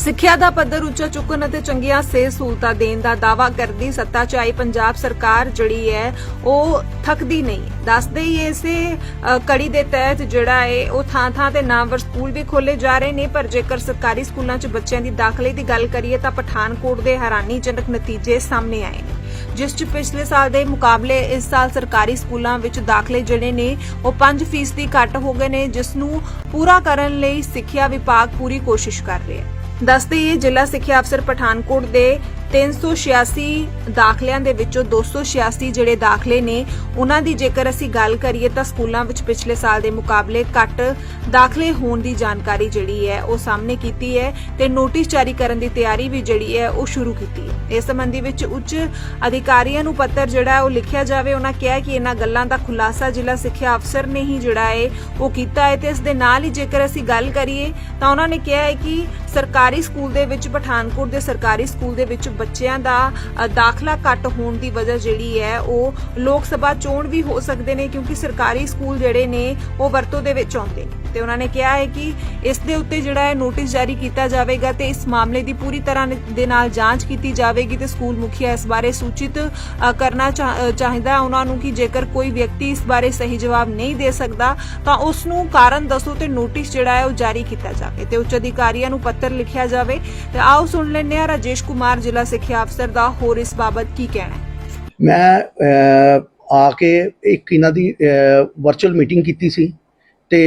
ਸਿੱਖਿਆ ਦਾ ਪੱਧਰ ਉੱਚਾ ਚੁੱਕਣ ਅਤੇ ਚੰਗੀਆਂ ਸਿਹਤ ਸਹੂਲਤਾਂ ਦੇਣ ਦਾ ਦਾਅਵਾ ਕਰਦੀ ਸੱਤਾ 'ਚ ਆਈ ਪੰਜਾਬ ਸਰਕਾਰ, ਜਿਹੜੀ ਹੈ, ਉਹ ਥੱਕਦੀ ਨਹੀਂ। ਦੱਸਦੇ ਹੀ ਇਸੇ ਕੜੀ ਦੇ ਤਹਿਤ ਜਿਹੜਾ ਹੈ, ਉਹ ਥਾਂ-ਥਾਂ ਤੇ ਨਾਮਵਰ ਸਕੂਲ ਵੀ ਖੋਲੇ ਜਾ ਰਹੇ ਨੇ, ਪਰ ਜੇਕਰ ਸਰਕਾਰੀ ਸਕੂਲਾਂ 'ਚ ਬੱਚਿਆਂ ਦੀ ਦਾਖਲੇ ਦੀ ਗੱਲ ਕਰੀਏ ਤਾਂ ਪਠਾਨਕੋਟ ਦੇ ਹੈਰਾਨੀਜਨਕ ਨਤੀਜੇ ਸਾਹਮਣੇ ਆਏ ਨੇ, ਜਿਸ 'ਚ ਪਿਛਲੇ ਸਾਲ ਦੇ ਮੁਕਾਬਲੇ ਇਸ ਸਾਲ ਸਰਕਾਰੀ ਸਕੂਲਾਂ ਵਿੱਚ ਦਾਖਲੇ ਜਿਹੜੇ ਨੇ, ਉਹ 5% ਘੱਟ ਹੋ ਗਏ ਨੇ, ਜਿਸ ਨੂੰ ਪੂਰਾ ਕਰਨ ਲਈ ਸਿੱਖਿਆ ਵਿਭਾਗ ਪੂਰੀ ਕੋਸ਼ਿਸ਼ ਕਰ ਰਿਹਾ ਹੈ। ਦੱਸਦੇ ਹੀ ਜ਼ਿਲ੍ਹਾ ਸਿੱਖਿਆ ਅਫਸਰ ਪਠਾਨਕੋਟ ਦੇ 386 ਦਾਖਲਿਆਂ ਦੇ ਵਿੱਚੋਂ 286 ਜਿਹੜੇ ਦਾਖਲੇ ਨੇ, ਉਹਨਾਂ ਦੀ ਜੇਕਰ ਅਸੀਂ ਗੱਲ ਕਰੀਏ ਤਾਂ ਸਕੂਲਾਂ ਵਿੱਚ ਪਿਛਲੇ ਸਾਲ ਦੇ ਮੁਕਾਬਲੇ ਘੱਟ ਦਾਖਲੇ ਹੋਣ ਦੀ ਜਾਣਕਾਰੀ ਜਿਹੜੀ ਹੈ, ਉਹ ਸਾਹਮਣੇ ਕੀਤੀ ਹੈ ਤੇ ਨੋਟਿਸ ਜਾਰੀ ਕਰਨ ਦੀ ਤਿਆਰੀ ਵੀ ਜਿਹੜੀ ਹੈ, ਉਹ ਸ਼ੁਰੂ ਕੀਤੀ ਹੈ। ਇਸ ਸੰਬੰਧੀ ਵਿੱਚ ਉੱਚ ਅਧਿਕਾਰੀਆਂ ਨੂੰ ਪੱਤਰ ਜਿਹੜਾ ਉਹ ਲਿਖਿਆ ਜਾਵੇ। ਉਹਨਾਂ ਕਿਹਾ ਕਿ ਇਹਨਾਂ ਗੱਲਾਂ ਦਾ ਖੁਲਾਸਾ ਜ਼ਿਲ੍ਹਾ ਸਿੱਖਿਆ ਅਫਸਰ ਨੇ ਹੀ ਜਿਹੜਾ ਹੈ, ਉਹ ਕੀਤਾ ਹੈ ਤੇ ਇਸ ਦੇ ਨਾਲ ਹੀ ਜੇਕਰ ਅਸੀਂ ਗੱਲ ਕਰੀਏ ਤਾਂ ਉਹਨਾਂ ਨੇ ਕਿਹਾ ਹੈ ਕਿ ਸਰਕਾਰੀ ਸਕੂਲ ਦੇ ਵਿੱਚ, ਪਠਾਨਕੋਟ ਦੇ ਸਰਕਾਰੀ ਸਕੂਲ ਦੇ ਵਿੱਚ ਬੱਚਿਆਂ ਦਾ ਦਾਖਲਾ ਘੱਟ ਹੋਣ ਦੀ ਵਜ੍ਹਾ ਜਿਹੜੀ ਹੈ, ਉਹ ਲੋਕ ਸਭਾ ਚੋਣ ਵੀ ਹੋ ਸਕਦੇ ਨੇ ਕਿਉਂਕਿ ਸਰਕਾਰੀ ਸਕੂਲ ਜਿਹੜੇ ਨੇ, ਉਹ ਵਰਤੋਂ ਦੇ ਵਿੱਚ ਆਉਂਦੇ ਨੇ। ਤੇ ਉਹਨਾਂ ਨੇ ਕਿਹਾ ਹੈ ਕਿ ਇਸ ਦੇ ਉੱਤੇ ਜਿਹੜਾ ਹੈ ਨੋਟਿਸ ਜਾਰੀ ਕੀਤਾ ਜਾਵੇਗਾ ਤੇ ਇਸ ਮਾਮਲੇ ਦੀ ਪੂਰੀ ਤਰ੍ਹਾਂ ਦੇ ਨਾਲ ਜਾਂਚ ਕੀਤੀ ਜਾਵੇਗੀ ਤੇ ਸਕੂਲ ਮੁਖੀਆ ਇਸ ਬਾਰੇ ਸੂਚਿਤ ਕਰਨਾ ਚਾਹੀਦਾ ਉਹਨਾਂ ਨੂੰ ਕਿ ਜੇਕਰ ਕੋਈ ਵਿਅਕਤੀ ਇਸ ਬਾਰੇ ਸਹੀ ਜਵਾਬ ਨਹੀਂ ਦੇ ਸਕਦਾ, ਤਾਂ ਉਸ ਨੂੰ ਕਾਰਨ ਦੱਸੋ ਤੇ ਨੋਟਿਸ ਜਿਹੜਾ ਹੈ ਉਹ ਜਾਰੀ ਕੀਤਾ ਜਾਵੇ ਤੇ ਉੱਚ ਅਧਿਕਾਰੀਆਂ ਨੂੰ ਪੱਤਰ ਲਿਖਿਆ ਜਾਵੇ। ਤੇ ਆਓ ਸੁਣ ਲੈਂਦੇ ਹਾਂ ਰਾਜੇਸ਼ ਕੁਮਾਰ, ਜ਼ਿਲ੍ਹਾ ਸਿੱਖਿਆ ਅਫਸਰ ਦਾ, ਹੋਰ ਇਸ ਬਾਬਤ ਕੀ ਕਹਿਣਾ ਮੈਂ ਆ ਕੇ ਇੱਕ ਇਹਨਾਂ ਦੀ ਵਰਚੁਅਲ ਮੀਟਿੰਗ ਕੀਤੀ ਸੀ। ਤੇ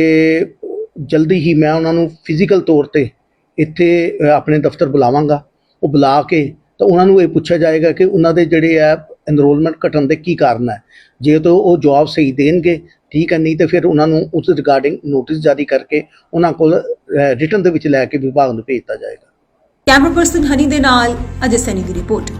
ਜਲਦੀ ਹੀ ਮੈਂ ਉਹਨਾਂ ਨੂੰ ਫਿਜ਼ੀਕਲ ਤੌਰ ਤੇ ਇੱਥੇ ਆਪਣੇ ਦਫ਼ਤਰ ਬੁਲਾਵਾਂਗਾ। ਉਹ ਬੁਲਾ ਕੇ ਤਾਂ ਉਹਨਾਂ ਨੂੰ ਇਹ ਪੁੱਛਿਆ ਜਾਏਗਾ ਕਿ ਉਹਨਾਂ ਦੇ ਜਿਹੜੇ ਆ ਐਨਰੋਲਮੈਂਟ ਘਟਣ ਦੇ ਕੀ ਕਾਰਨ ਹੈ। ਜੇ ਤਾਂ ਉਹ ਜਵਾਬ ਸਹੀ ਦੇਣਗੇ, ਠੀਕ ਹੈ, ਨਹੀਂ ਤੇ ਫਿਰ ਉਹਨਾਂ ਨੂੰ ਉਸ ਰਿਗਾਰਡਿੰਗ ਨੋਟਿਸ ਜਾਰੀ ਕਰਕੇ ਉਹਨਾਂ ਕੋਲ ਰਿਟਰਨ ਦੇ ਵਿੱਚ ਲੈ ਕੇ ਵਿਭਾਗ ਨੂੰ ਭੇਜਤਾ ਜਾਏਗਾ। ਕੈਮਰਾ ਪਰਸਨ ਹਨੀ ਦੇ ਨਾਲ, ਅਜੇ ਸੈਨੀ ਦੀ ਰਿਪੋਰਟ